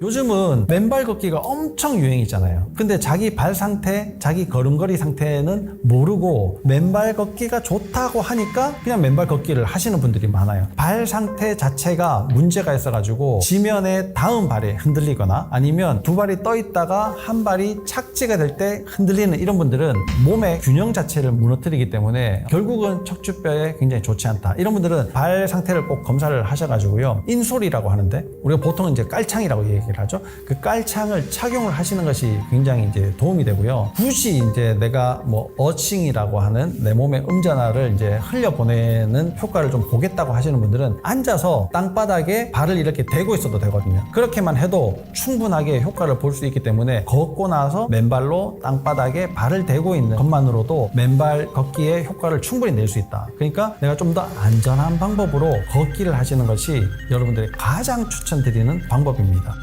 요즘은 맨발 걷기가 엄청 유행이잖아요. 근데 자기 발 상태, 자기 걸음걸이 상태는 모르고 맨발 걷기가 좋다고 하니까 그냥 맨발 걷기를 하시는 분들이 많아요. 발 상태 자체가 문제가 있어가지고 지면에 다음 발이 흔들리거나 아니면 두 발이 떠 있다가 한 발이 착지가 될 때 흔들리는 이런 분들은 몸의 균형 자체를 무너뜨리기 때문에 결국은 척추뼈에 굉장히 좋지 않다. 이런 분들은 발 상태를 꼭 검사를 하셔가지고요. 인솔이라고 하는데 우리가 보통 이제 깔창이라고 얘기 를 하죠. 그 깔창을 착용을 하시는 것이 굉장히 이제 도움이 되고요. 굳이 이제 내가 뭐 어칭이라고 하는 내 몸의 음전화를 이제 흘려 보내는 효과를 좀 보겠다고 하시는 분들은 앉아서 땅바닥에 발을 이렇게 대고 있어도 되거든요. 그렇게만 해도 충분하게 효과를 볼 수 있기 때문에 걷고 나서 맨발로 땅바닥에 발을 대고 있는 것만으로도 맨발 걷기에 효과를 충분히 낼 수 있다. 그러니까 내가 좀 더 안전한 방법으로 걷기를 하시는 것이 여러분들이 가장 추천드리는 방법입니다.